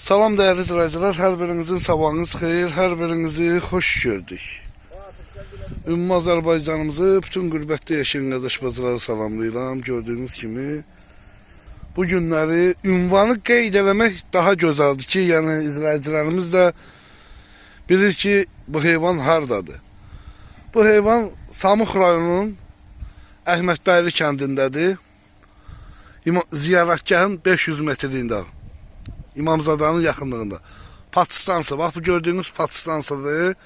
Salam değerli izleyiciler, her birinizin sabahınız xeyir, her birinizi hoş gördük. Ümumi Azərbaycanımızı, bütün qürbətdə yaşayan qardaş bacıları salamlayıram. Gördüğünüz kimi bu günləri ünvanı qeyd eləmək daha gözəldir ki, yəni izləyicilərimiz də bilir ki, bu heyvan hardadır. Bu heyvan Samux rayonunun Əhmədbəyli kəndindədir. Ziyarətgahın 500 metrliyində. İmamzadanın yaxınlığında. Patistansı, bax bu gördüyünüz patistansıdır.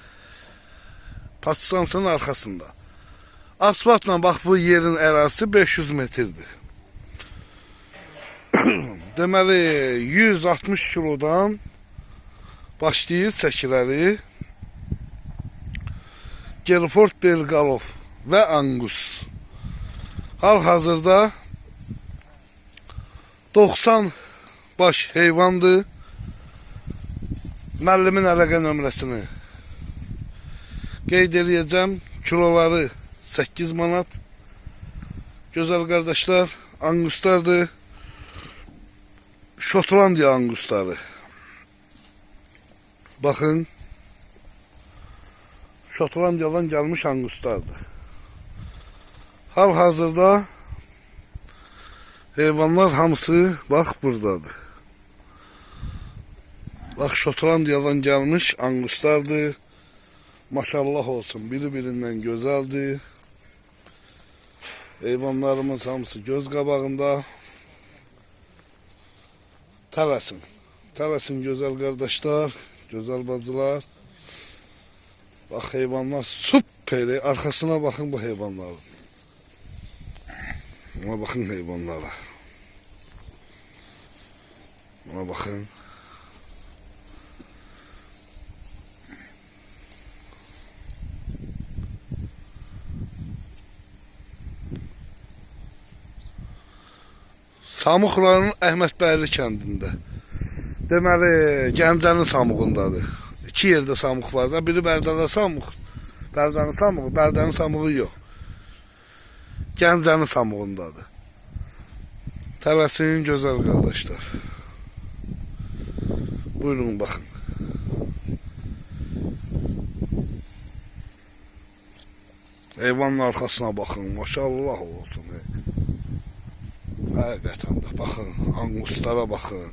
Patistansının arxasında. Asfaltla bax bu yerin ərazisi 500 metrdir. Deməli 160 kilodan başlayır çəkiləri. Gelford Belgalov və Angus. Hal-hazırda 90 baş heyvandır. Müəllimin əlaqə nömrəsini qeyd eləyəcəm. Kiloları 8 manat. Gözəl qardaşlar, anguslardır. Şotlandiya angusları. Baxın. Şotlandiyadan gəlmiş anguslardır. Hal-hazırda heyvanlar hamısı bax buradadır. Bax Şotlandiyadan gəlmiş anguslardır. Maşallah olsun, biri birindən gözəldir. Heyvanlarımız hamısı göz qabağında. Tələsin. Tələsin gözəl qardaşlar, gözəl bacılar. Bax heyvanlar süperi. Arkasına bakın bu heyvanların. Buna bakın heyvanlara. Buna bakın. Samux rayonunun Əhmədbəyli kəndində. Deməli, Gəncənin Samuğundadır. İki yerdə Samux var da, biri Bərdədə Samux. Bərdənin Samuğu, Bərdənin Samuğu yox. Gəncənin Samuğundadır. Tələsin gözəl qardaşlar. Buyurun baxın. Eyvanın arxasına baxın, maşallah olsun. ey. Həqiqətən də baxın, angustlara baxın.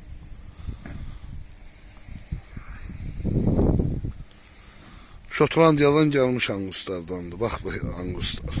Şotlandiyadan gəlmiş angustlardandır. Bax bu angustlar.